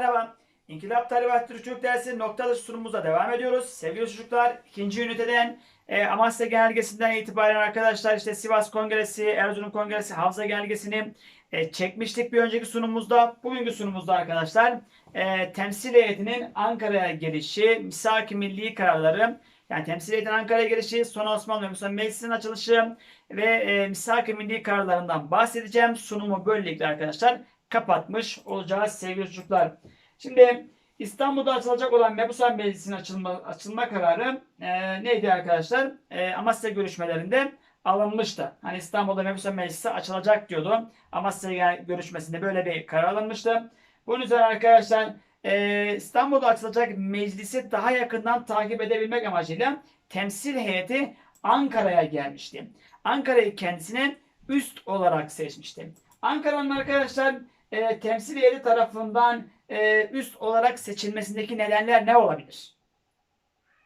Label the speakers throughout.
Speaker 1: Merhaba. İnkılap Tarihi Türkçülük dersi noktalı sunumumuza devam ediyoruz. Sevgili çocuklar ikinci üniteden e, Amasya Genelgesi'nden itibaren arkadaşlar işte Sivas Kongresi, Erzurum Kongresi, Havza Genelgesi'ni e, çekmiştik bir önceki sunumumuzda. Bugünkü sunumumuzda arkadaşlar e, temsil heyetinin Ankara'ya gelişi, misak-ı milli kararları, yani temsil heyetinin Ankara'ya gelişi, son Osmanlı Musa Meclisi'nin açılışı ve e, misak-ı milli kararlarından bahsedeceğim. Sunumu böylelikle arkadaşlar kapatmış olacağız sevgili çocuklar. Şimdi İstanbul'da açılacak olan Mebusan Meclisi'nin açılma, açılma kararı e, neydi arkadaşlar? E, Amasya görüşmelerinde alınmıştı. Hani İstanbul'da Mebusan Meclisi açılacak diyordu. Amasya görüşmesinde böyle bir karar alınmıştı. Bunun üzerine arkadaşlar e, İstanbul'da açılacak meclisi daha yakından takip edebilmek amacıyla temsil heyeti Ankara'ya gelmişti. Ankara'yı kendisine üst olarak seçmişti. Ankara'nın arkadaşlar e, temsil heyeti tarafından e, üst olarak seçilmesindeki nedenler ne olabilir?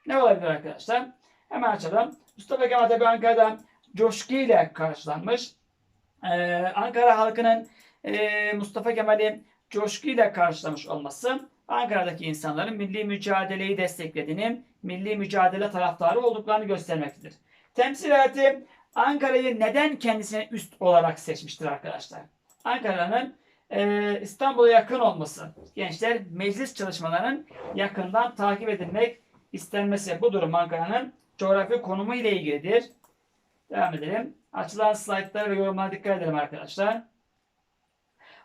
Speaker 1: Ne olabilir arkadaşlar? Hemen açalım. Mustafa Kemal Atatürk Ankara'da coşkuyla karşılanmış. Ee, Ankara halkının e, Mustafa Kemal'i coşkuyla karşılamış olması Ankara'daki insanların milli mücadeleyi desteklediğini, milli mücadele taraftarı olduklarını göstermektedir. Temsil heyeti Ankara'yı neden kendisine üst olarak seçmiştir arkadaşlar? Ankara'nın e, İstanbul'a yakın olması, gençler meclis çalışmalarının yakından takip edilmek istenmesi bu durum Ankara'nın coğrafi konumu ile ilgilidir. Devam edelim. Açılan slaytlara ve yorumlara dikkat edelim arkadaşlar.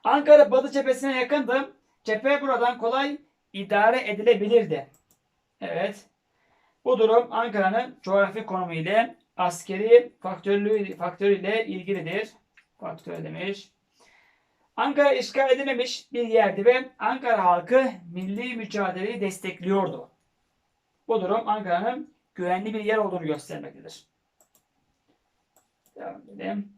Speaker 1: Ankara Batı cephesine yakındı. Cephe buradan kolay idare edilebilirdi. Evet. Bu durum Ankara'nın coğrafi konumu ile askeri faktörlüğü faktörüyle ilgilidir. Faktör demiş. Ankara işgal edilemiş bir yerdi ve Ankara halkı milli mücadeleyi destekliyordu. Bu durum Ankara'nın güvenli bir yer olduğunu göstermektedir. Devam edelim.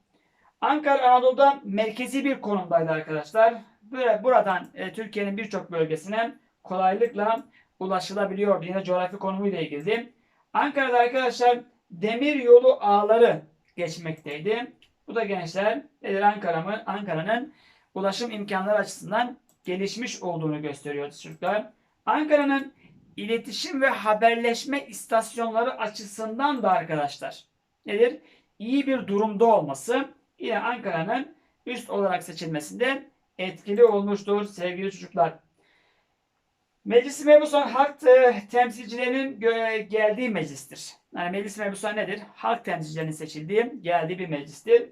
Speaker 1: Ankara Anadolu'da merkezi bir konumdaydı arkadaşlar. Böyle buradan e, Türkiye'nin birçok bölgesine kolaylıkla ulaşılabiliyor. Yine coğrafi konumuyla ilgili. Ankara'da arkadaşlar demir yolu ağları geçmekteydi. Bu da gençler nedir Ankara'nın Ankara'nın ulaşım imkanları açısından gelişmiş olduğunu gösteriyor çocuklar. Ankara'nın iletişim ve haberleşme istasyonları açısından da arkadaşlar nedir? İyi bir durumda olması yine Ankara'nın üst olarak seçilmesinde etkili olmuştur sevgili çocuklar. Meclis Mebusan halk temsilcilerinin geldiği meclistir. Yani Meclis Mebusan nedir? Halk temsilcilerinin seçildiği, geldiği bir meclistir.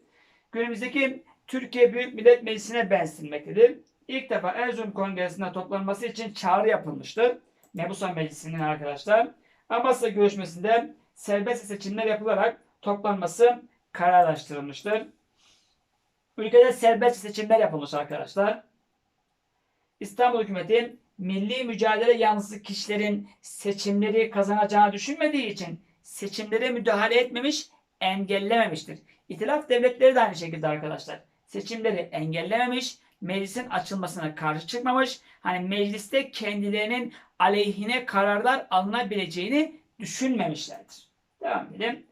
Speaker 1: Günümüzdeki Türkiye Büyük Millet Meclisi'ne benzetilmektedir. İlk defa Erzurum Kongresi'nde toplanması için çağrı yapılmıştır. Mebusan Meclisi'nin arkadaşlar. Amasya görüşmesinde serbest seçimler yapılarak toplanması kararlaştırılmıştır. Ülkede serbest seçimler yapılmış arkadaşlar. İstanbul hükümeti milli mücadele yanlısı kişilerin seçimleri kazanacağını düşünmediği için seçimlere müdahale etmemiş, engellememiştir. İtilaf devletleri de aynı şekilde arkadaşlar. Seçimleri engellememiş, meclisin açılmasına karşı çıkmamış. Hani mecliste kendilerinin aleyhine kararlar alınabileceğini düşünmemişlerdir. Devam edelim.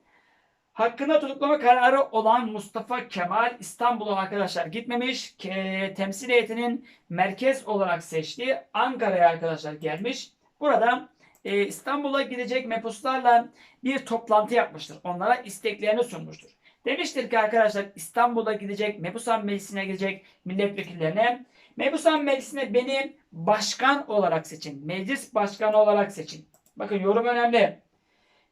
Speaker 1: Hakkında tutuklama kararı olan Mustafa Kemal İstanbul'a arkadaşlar gitmemiş. Temsil heyetinin merkez olarak seçtiği Ankara'ya arkadaşlar gelmiş. Burada e, İstanbul'a gidecek mepuslarla bir toplantı yapmıştır. Onlara isteklerini sunmuştur. Demiştir ki arkadaşlar İstanbul'a gidecek, Mebusan Meclisi'ne gidecek milletvekillerine Mebusan Meclisi'ne beni başkan olarak seçin. Meclis başkanı olarak seçin. Bakın yorum önemli.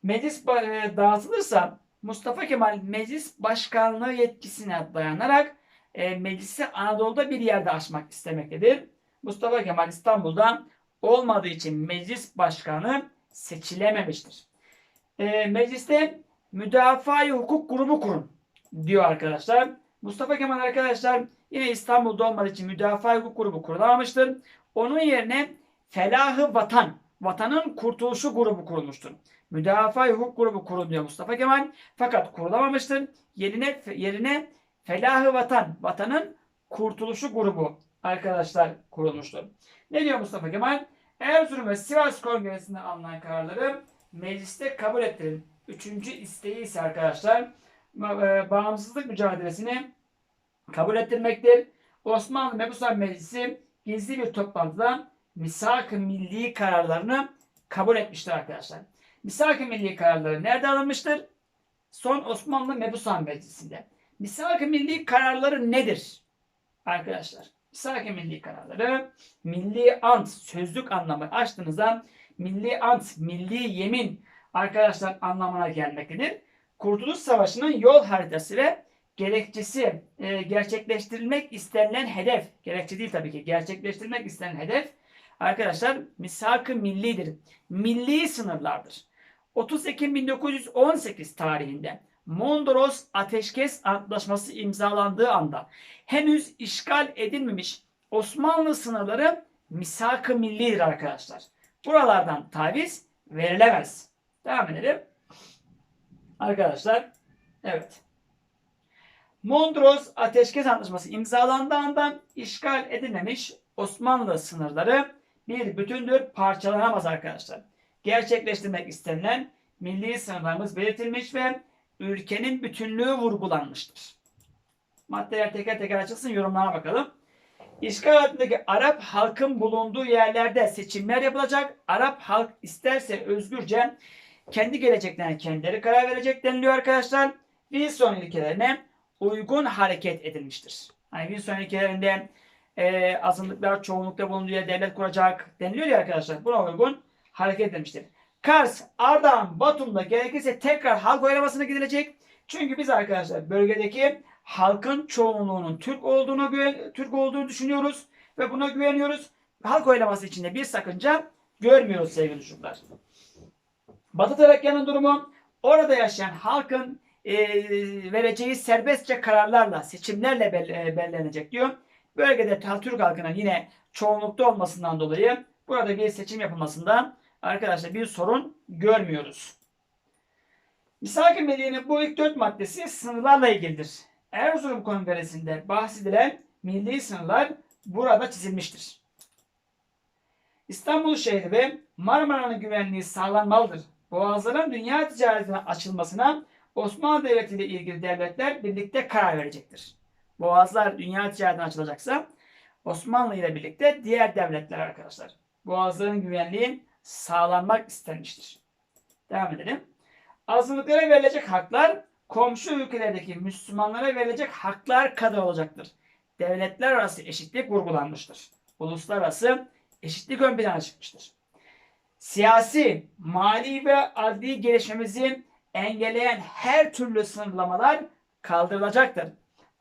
Speaker 1: Meclis e, dağıtılırsa Mustafa Kemal meclis başkanlığı yetkisine dayanarak e, meclisi Anadolu'da bir yerde açmak istemektedir. Mustafa Kemal İstanbul'da olmadığı için meclis başkanı seçilememiştir. E, mecliste müdafaa hukuk grubu kurun diyor arkadaşlar. Mustafa Kemal arkadaşlar yine İstanbul'da olmadığı için müdafaa hukuk grubu kurulamamıştır. Onun yerine felahı vatan, vatanın kurtuluşu grubu kurulmuştur. Müdafaa hukuk grubu kuruluyor Mustafa Kemal. Fakat kurulamamıştır. Yerine yerine felahı vatan, vatanın kurtuluşu grubu arkadaşlar kurulmuştur. Ne diyor Mustafa Kemal? Erzurum ve Sivas Kongresi'nde alınan kararları mecliste kabul ettirin. Üçüncü isteği ise arkadaşlar e, bağımsızlık mücadelesini kabul ettirmektir. Osmanlı Mebusan Meclisi gizli bir toplantıda misak-ı milli kararlarını kabul etmiştir arkadaşlar. Misak-ı milli kararları nerede alınmıştır? Son Osmanlı Mebusan Meclisi'nde. Misak-ı milli kararları nedir? Arkadaşlar, misak-ı milli kararları milli ant sözlük anlamı açtığınızda milli ant, milli yemin arkadaşlar anlamına gelmektedir. Kurtuluş Savaşı'nın yol haritası ve gerekçesi e, gerçekleştirilmek istenilen hedef, gerekçe değil tabii ki, gerçekleştirilmek istenen hedef arkadaşlar misak-ı millidir. Milli sınırlardır. 30 Ekim 1918 tarihinde Mondros Ateşkes Antlaşması imzalandığı anda henüz işgal edilmemiş Osmanlı sınırları misak-ı millidir arkadaşlar. Buralardan taviz verilemez. Devam edelim. Arkadaşlar evet. Mondros Ateşkes Antlaşması imzalandığı anda işgal edilmemiş Osmanlı sınırları bir bütündür, parçalanamaz arkadaşlar. Gerçekleştirmek istenilen milli sınırlarımız belirtilmiş ve ülkenin bütünlüğü vurgulanmıştır. Maddeler teker teker açılsın yorumlara bakalım. İşgal altındaki Arap halkın bulunduğu yerlerde seçimler yapılacak. Arap halk isterse özgürce kendi geleceklerine kendileri karar verecek deniliyor arkadaşlar. Wilson ilkelerine uygun hareket edilmiştir. Hani Wilson ilkelerinde e, azınlıklar çoğunlukta bulunduğu yer devlet kuracak deniliyor ya arkadaşlar. Buna uygun hareket edilmiştir. Kars, Ardahan, Batum'da gerekirse tekrar halk oylamasına gidilecek. Çünkü biz arkadaşlar bölgedeki halkın çoğunluğunun Türk olduğunu Türk olduğunu düşünüyoruz ve buna güveniyoruz. Halk oylaması içinde bir sakınca görmüyoruz sevgili çocuklar. Batı Trakya'nın durumu orada yaşayan halkın e, vereceği serbestçe kararlarla, seçimlerle e, belirlenecek diyor. Bölgede Türk halkının yine çoğunlukta olmasından dolayı burada bir seçim yapılmasında arkadaşlar bir sorun görmüyoruz. Misaki Milliye'nin bu ilk dört maddesi sınırlarla ilgilidir. Erzurum Kongresi'nde bahsedilen milli sınırlar burada çizilmiştir. İstanbul şehri ve Marmara'nın güvenliği sağlanmalıdır. Boğazların dünya ticaretine açılmasına Osmanlı Devleti ile ilgili devletler birlikte karar verecektir. Boğazlar dünya ticaretine açılacaksa Osmanlı ile birlikte diğer devletler arkadaşlar. Boğazların güvenliği sağlanmak istenmiştir. Devam edelim. Azınlıklara verilecek haklar komşu ülkelerdeki Müslümanlara verilecek haklar kadar olacaktır. Devletler arası eşitlik vurgulanmıştır. Uluslararası eşitlik ön plana çıkmıştır. Siyasi, mali ve adli gelişmemizi engelleyen her türlü sınırlamalar kaldırılacaktır.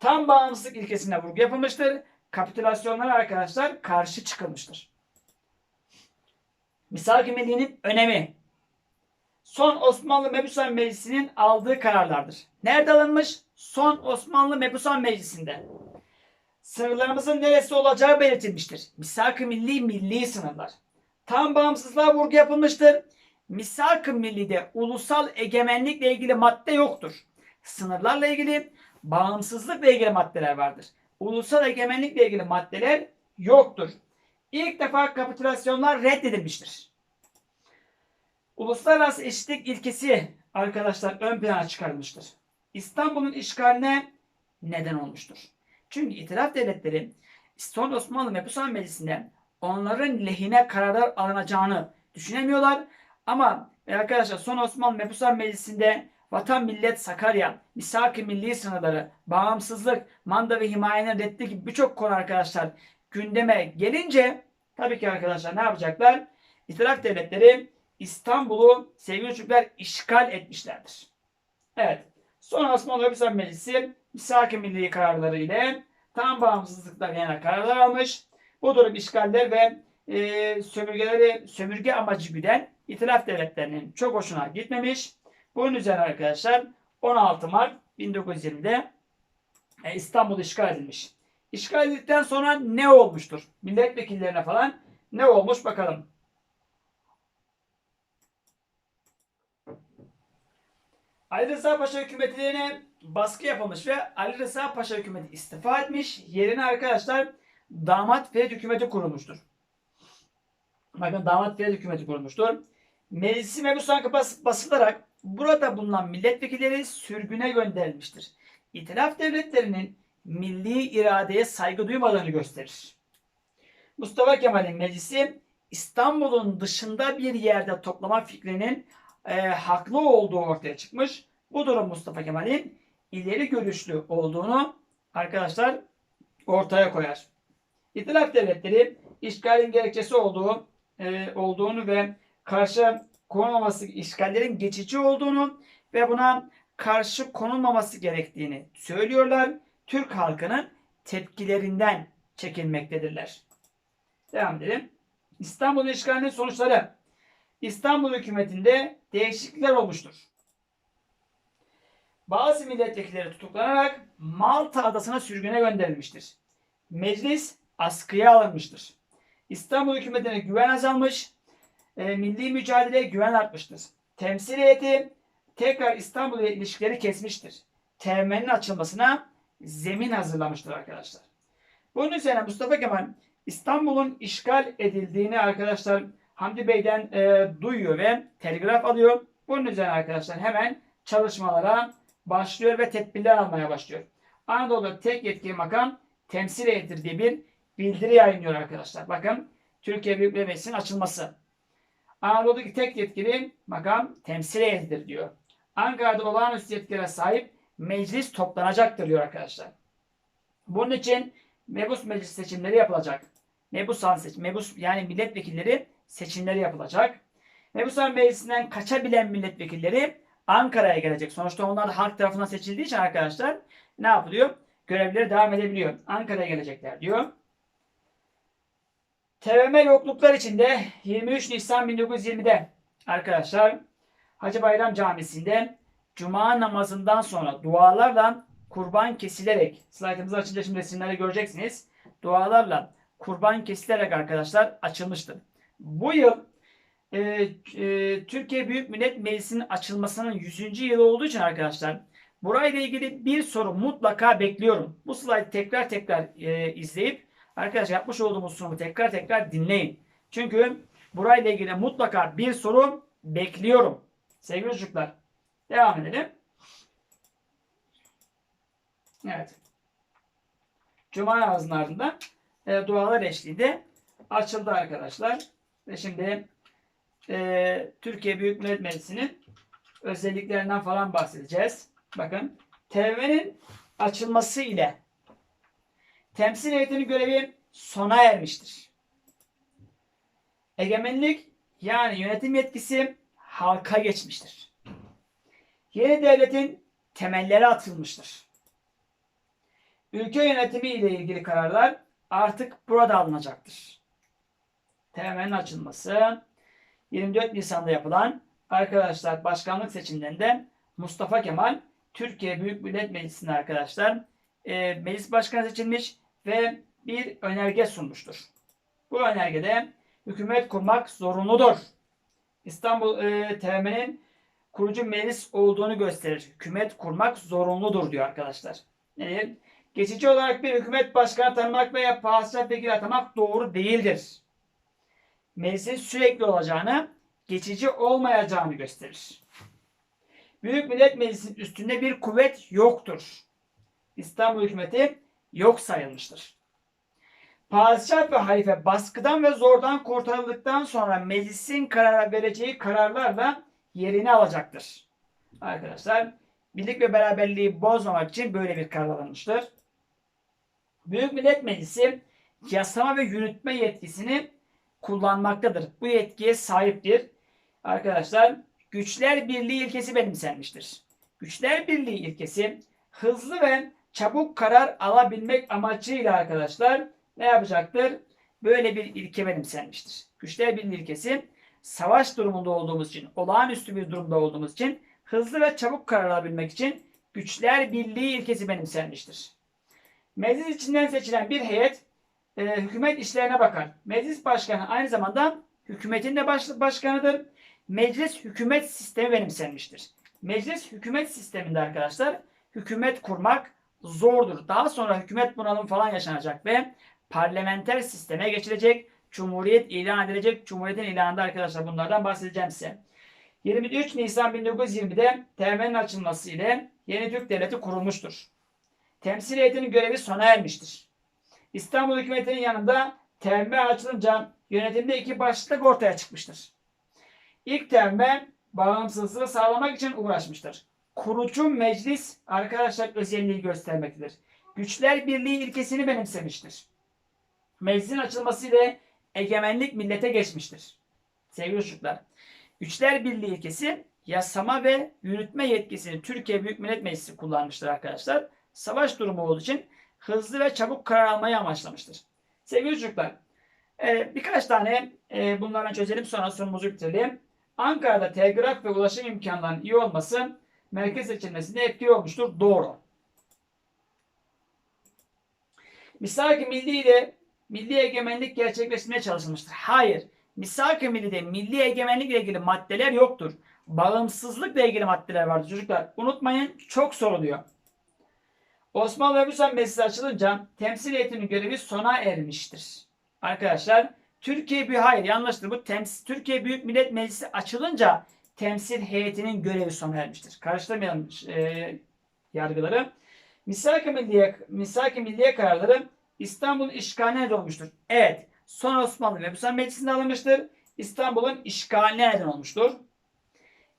Speaker 1: Tam bağımsızlık ilkesine vurgu yapılmıştır. Kapitülasyonlara arkadaşlar karşı çıkılmıştır. Misak-ı Milli'nin önemi Son Osmanlı Mebusan Meclisi'nin aldığı kararlardır. Nerede alınmış? Son Osmanlı Mebusan Meclisi'nde. Sınırlarımızın neresi olacağı belirtilmiştir. Misak-ı Milli milli sınırlar. Tam bağımsızlığa vurgu yapılmıştır. Misak-ı Milli'de ulusal egemenlikle ilgili madde yoktur. Sınırlarla ilgili, bağımsızlıkla ilgili maddeler vardır. Ulusal egemenlikle ilgili maddeler yoktur. İlk defa kapitülasyonlar reddedilmiştir. Uluslararası eşitlik ilkesi arkadaşlar ön plana çıkarılmıştır. İstanbul'un işgaline neden olmuştur. Çünkü itiraf devletleri son Osmanlı Mebusan Meclisi'nde onların lehine kararlar alınacağını düşünemiyorlar. Ama arkadaşlar son Osmanlı Mebusan Meclisi'nde Vatan Millet Sakarya, misak-ı milli sınırları, bağımsızlık, manda ve himayenin reddi gibi birçok konu arkadaşlar gündeme gelince tabii ki arkadaşlar ne yapacaklar? İtiraf devletleri İstanbul'u sevgili çocuklar işgal etmişlerdir. Evet. Sonra Osmanlı Mebusan Meclisi misak-ı milli kararları ile tam bağımsızlıklar yana kararlar almış. Bu durum işgaller ve e, sömürgeleri sömürge amacı güden itilaf devletlerinin çok hoşuna gitmemiş. Bunun üzerine arkadaşlar 16 Mart 1920'de e, İstanbul işgal edilmiş. İşgal edildikten sonra ne olmuştur? Milletvekillerine falan ne olmuş bakalım. Ali Rıza Paşa hükümetine baskı yapılmış ve Ali Rıza Paşa hükümeti istifa etmiş. Yerine arkadaşlar damat Ferit hükümeti kurulmuştur. Bakın damat Ferit hükümeti kurulmuştur. Meclisi mebusan bas basılarak burada bulunan milletvekilleri sürgüne gönderilmiştir. İtilaf devletlerinin milli iradeye saygı duymadığını gösterir. Mustafa Kemal'in meclisi İstanbul'un dışında bir yerde toplama fikrinin e, haklı olduğu ortaya çıkmış. Bu durum Mustafa Kemal'in ileri görüşlü olduğunu arkadaşlar ortaya koyar. İtilaf devletleri işgalin gerekçesi olduğu e, olduğunu ve karşı konulmaması işgallerin geçici olduğunu ve buna karşı konulmaması gerektiğini söylüyorlar. Türk halkının tepkilerinden çekilmektedirler. Devam edelim. İstanbul işgalinin sonuçları. İstanbul hükümetinde değişiklikler olmuştur. Bazı milletvekilleri tutuklanarak Malta adasına sürgüne gönderilmiştir. Meclis askıya alınmıştır. İstanbul hükümetine güven azalmış, e, milli mücadeleye güven artmıştır. Temsil heyeti tekrar İstanbul ile ilişkileri kesmiştir. Temelinin açılmasına zemin hazırlamıştır arkadaşlar. Bunun üzerine Mustafa Kemal İstanbul'un işgal edildiğini arkadaşlar Hamdi Bey'den e, duyuyor ve telgraf alıyor. Bunun üzerine arkadaşlar hemen çalışmalara başlıyor ve tedbirler almaya başlıyor. Anadolu'da tek yetkili makam temsil heyetidir diye bir bildiri yayınlıyor arkadaşlar. Bakın Türkiye Büyük Millet Meclisi'nin açılması. Anadolu'daki tek yetkili makam temsil heyetidir diyor. Ankara'da olağanüstü yetkilere sahip meclis toplanacaktır diyor arkadaşlar. Bunun için mebus meclis seçimleri yapılacak. Mebusan seçim, mebus yani milletvekilleri seçimleri yapılacak. Mebusan meclisinden kaçabilen milletvekilleri Ankara'ya gelecek. Sonuçta onlar halk tarafından seçildiği için arkadaşlar ne yapılıyor? Görevleri devam edebiliyor. Ankara'ya gelecekler diyor. TVM yokluklar içinde 23 Nisan 1920'de arkadaşlar Hacı Bayram Camisi'nde Cuma namazından sonra dualarla kurban kesilerek slaytımızı açınca şimdi resimleri göreceksiniz. Dualarla kurban kesilerek arkadaşlar açılmıştır. Bu yıl e, e, Türkiye Büyük Millet Meclisi'nin açılmasının 100. yılı olduğu için arkadaşlar burayla ilgili bir soru mutlaka bekliyorum. Bu slaytı tekrar tekrar e, izleyip arkadaşlar yapmış olduğumuz sunumu tekrar tekrar dinleyin. Çünkü burayla ilgili mutlaka bir soru bekliyorum. Sevgili çocuklar devam edelim. Evet. Cuma namazının ardından e, dualar eşliğinde açıldı arkadaşlar. Ve şimdi e, Türkiye Büyük Millet Meclisi'nin özelliklerinden falan bahsedeceğiz. Bakın TV'nin açılması ile temsil heyetinin görevi sona ermiştir. Egemenlik yani yönetim yetkisi halka geçmiştir. Yeni devletin temelleri atılmıştır. Ülke yönetimi ile ilgili kararlar artık burada alınacaktır. TM'nin açılması 24 Nisan'da yapılan arkadaşlar başkanlık seçimlerinde Mustafa Kemal Türkiye Büyük Millet Meclisi'nde arkadaşlar e, meclis başkanı seçilmiş ve bir önerge sunmuştur. Bu önergede hükümet kurmak zorunludur. İstanbul e, TM'nin kurucu meclis olduğunu gösterir. Hükümet kurmak zorunludur diyor arkadaşlar. Yani geçici olarak bir hükümet başkanı tanımak veya padişah vekili atamak doğru değildir. Meclisin sürekli olacağını, geçici olmayacağını gösterir. Büyük Millet Meclisi'nin üstünde bir kuvvet yoktur. İstanbul hükümeti yok sayılmıştır. Padişah ve halife baskıdan ve zordan kurtarıldıktan sonra meclisin karar vereceği kararlarla yerini alacaktır. Arkadaşlar birlik ve beraberliği bozmamak için böyle bir karar alınmıştır. Büyük Millet Meclisi yasama ve yürütme yetkisini kullanmaktadır. Bu yetkiye sahiptir. Arkadaşlar güçler birliği ilkesi benimsenmiştir. Güçler birliği ilkesi hızlı ve çabuk karar alabilmek amacıyla arkadaşlar ne yapacaktır? Böyle bir ilke benimsenmiştir. Güçler birliği ilkesi savaş durumunda olduğumuz için, olağanüstü bir durumda olduğumuz için hızlı ve çabuk karar alabilmek için güçler birliği ilkesi benimsenmiştir. Meclis içinden seçilen bir heyet e, hükümet işlerine bakar. Meclis başkanı aynı zamanda hükümetin de baş, başkanıdır. Meclis hükümet sistemi benimsenmiştir. Meclis hükümet sisteminde arkadaşlar hükümet kurmak zordur. Daha sonra hükümet bunalım falan yaşanacak ve parlamenter sisteme geçilecek. Cumhuriyet ilan edilecek. Cumhuriyetin ilanında arkadaşlar bunlardan bahsedeceğim size. 23 Nisan 1920'de TM'nin açılması ile yeni Türk Devleti kurulmuştur. Temsil heyetinin görevi sona ermiştir. İstanbul hükümetinin yanında TM açılınca yönetimde iki başlık ortaya çıkmıştır. İlk TM bağımsızlığı sağlamak için uğraşmıştır. Kurucu meclis arkadaşlar özelliği göstermektedir. Güçler Birliği ilkesini benimsemiştir. Meclisin açılması ile egemenlik millete geçmiştir. Sevgili çocuklar, Güçler Birliği ilkesi yasama ve yürütme yetkisini Türkiye Büyük Millet Meclisi kullanmıştır arkadaşlar. Savaş durumu olduğu için hızlı ve çabuk karar almayı amaçlamıştır. Sevgili çocuklar, e, birkaç tane e, bunlardan çözelim sonra sunumumuzu bitirelim. Ankara'da telgraf ve ulaşım imkanlarının iyi olması merkez seçilmesinde etkili olmuştur. Doğru. Misak-ı Milli ile milli egemenlik gerçekleştirmeye çalışılmıştır. Hayır. Misak-ı Milli'de milli egemenlik ile ilgili maddeler yoktur. Bağımsızlıkla ilgili maddeler vardır çocuklar. Unutmayın çok soruluyor. Osmanlı ve Müslüman Meclisi açılınca temsil heyetinin görevi sona ermiştir. Arkadaşlar Türkiye bir hayır yanlıştır. Bu temsil, Türkiye Büyük Millet Meclisi açılınca temsil heyetinin görevi sona ermiştir. Karıştırmayalım e, yargıları. Misak-ı Milliye, Misak-ı Milliye kararları İstanbul'un işgaline neden olmuştur. Evet. Son Osmanlı ve Müslüman Meclisi'nde alınmıştır. İstanbul'un işgaline neden olmuştur.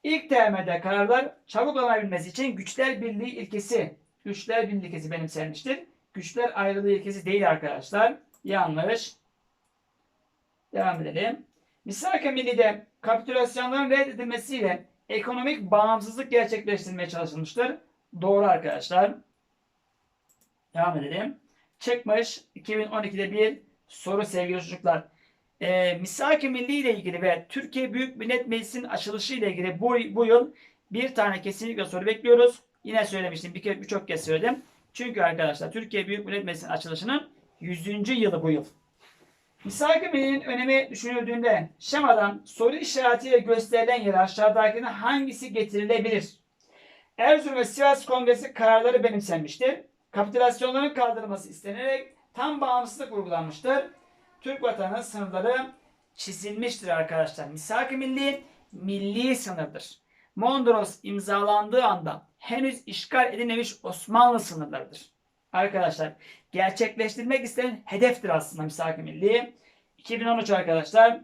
Speaker 1: İlk TM'de kararlar çabuk alınabilmesi için güçler birliği ilkesi, güçler birliği ilkesi benimsenmiştir. Güçler ayrılığı ilkesi değil arkadaşlar. Yanlış. Devam edelim. Misak-ı Milli'de kapitülasyonların reddedilmesiyle ekonomik bağımsızlık gerçekleştirilmeye çalışılmıştır. Doğru arkadaşlar. Devam edelim. Çıkmış 2012'de bir soru sevgili çocuklar. E, Misak-ı Milli ile ilgili ve Türkiye Büyük Millet Meclisi'nin açılışı ile ilgili bu, bu yıl bir tane kesinlikle soru bekliyoruz. Yine söylemiştim. Bir kere birçok kez söyledim. Çünkü arkadaşlar Türkiye Büyük Millet Meclisi'nin açılışının 100. yılı bu yıl. Misak-ı Milli'nin önemi düşünüldüğünde şemadan soru işaretiyle gösterilen yere aşağıdakilerden hangisi getirilebilir? Erzurum ve Sivas Kongresi kararları benimsenmiştir. Kapitülasyonların kaldırılması istenerek tam bağımsızlık vurgulanmıştır. Türk vatanının sınırları çizilmiştir arkadaşlar. Misak-ı Milli, milli sınırdır. Mondros imzalandığı anda henüz işgal edilmemiş Osmanlı sınırlarıdır. Arkadaşlar gerçekleştirmek istenen hedeftir aslında Misak-ı Milli. 2013 arkadaşlar.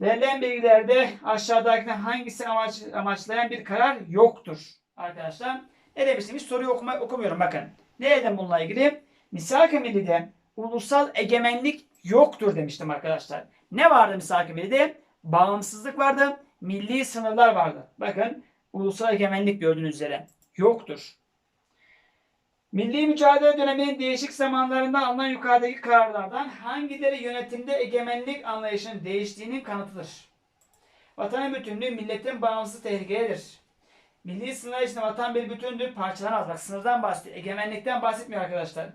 Speaker 1: Verilen bilgilerde aşağıdaki hangisi amaç, amaçlayan bir karar yoktur arkadaşlar. Ne demiştim? Hiç soruyu okuma, okumuyorum bakın. Ne dedim bununla ilgili? Misak-ı Milli'de ulusal egemenlik yoktur demiştim arkadaşlar. Ne vardı Misak-ı Milli'de? Bağımsızlık vardı, milli sınırlar vardı. Bakın ulusal egemenlik gördüğünüz üzere yoktur. Milli mücadele döneminin değişik zamanlarında alınan yukarıdaki kararlardan hangileri yönetimde egemenlik anlayışının değiştiğinin kanıtıdır? Vatanın bütünlüğü milletin bağımsız tehlikedir. Milli sınırlar içinde vatan bir bütündür, parçalanamaz. Bak sınırdan bahsediyor, egemenlikten bahsetmiyor arkadaşlar.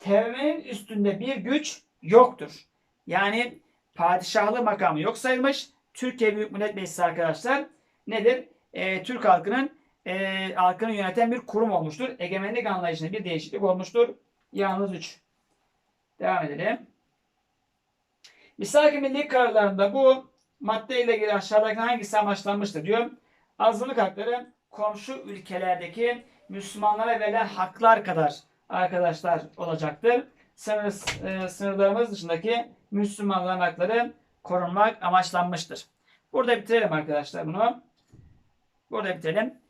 Speaker 1: TBMM'nin üstünde bir güç yoktur. Yani padişahlı makamı yok sayılmış. Türkiye Büyük Millet Meclisi arkadaşlar nedir? Ee, Türk halkının e, halkını yöneten bir kurum olmuştur. Egemenlik anlayışında bir değişiklik olmuştur. Yalnız 3. Devam edelim. Misak-ı Milli kararlarında bu madde ile ilgili aşağıdaki hangisi amaçlanmıştır diyor. Azınlık hakları komşu ülkelerdeki Müslümanlara verilen haklar kadar arkadaşlar olacaktır. Sınır, e, sınırlarımız dışındaki Müslümanların hakları korunmak amaçlanmıştır. Burada bitirelim arkadaşlar bunu. Burada bitirelim.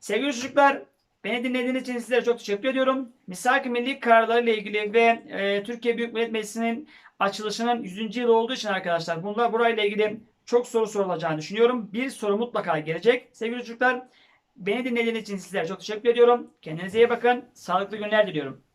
Speaker 1: Sevgili çocuklar, beni dinlediğiniz için sizlere çok teşekkür ediyorum. Misak-ı Milli kararları ile ilgili ve e, Türkiye Büyük Millet Meclisi'nin açılışının 100. yılı olduğu için arkadaşlar bunlar burayla ilgili çok soru sorulacağını düşünüyorum. Bir soru mutlaka gelecek. Sevgili çocuklar, beni dinlediğiniz için sizlere çok teşekkür ediyorum. Kendinize iyi bakın. Sağlıklı günler diliyorum.